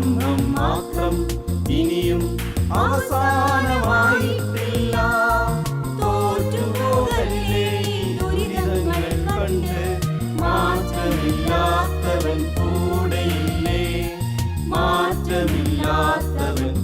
ബ്രഹ്മം മാത്രം ഇനിയും അവസാനമായിട്ടില്ല. തോറ്റുപോകല്ലേ ദുരിതങ്ങൾ മാറ്റമില്ലാത്തവൻ കൂടെയില്ലേ? മാറ്റമില്ലാത്തവൻ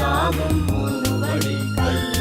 சாவும் வழி கல்வி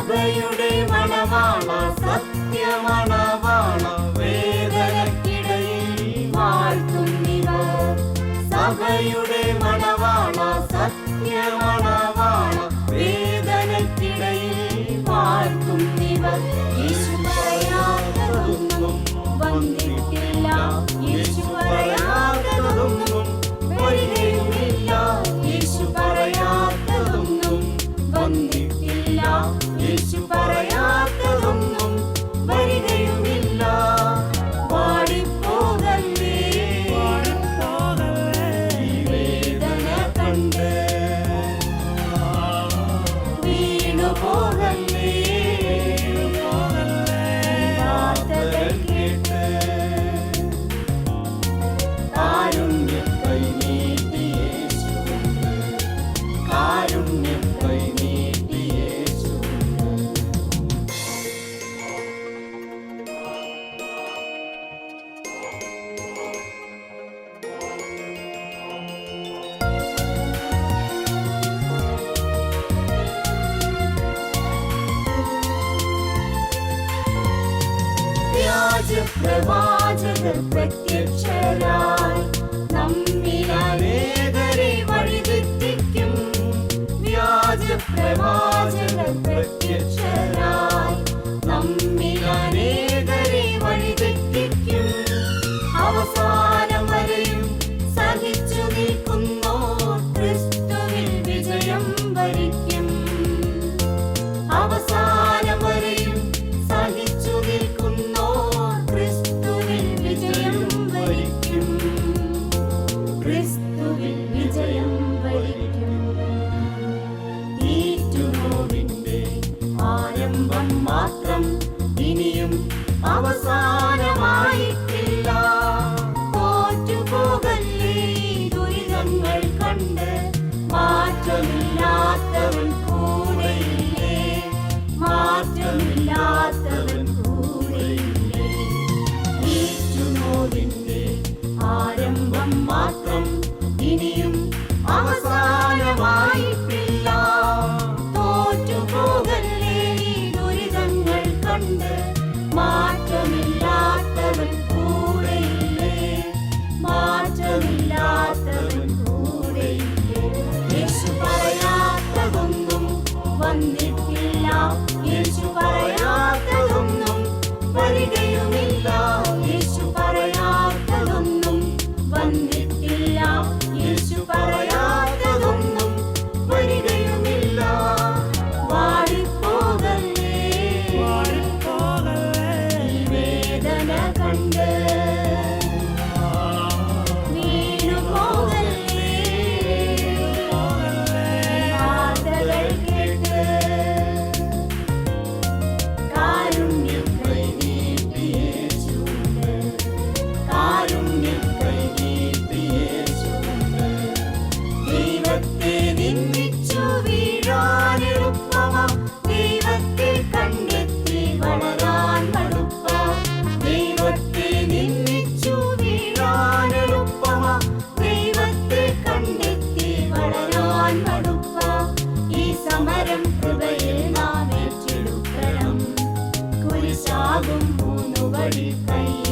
സഭയുടെ മണവാള സത്യമണവാള വേദനക്കിടയിൽ വാഴ്ത്തുന്നിവ സഭയുടെ മണവാള സത്യമ രാജപ്രവാചകർ പ്രത്യക്ഷരായി. ക്രിസ്തുവിൽ വിജയം വരിക്കും. Bye. Sorry.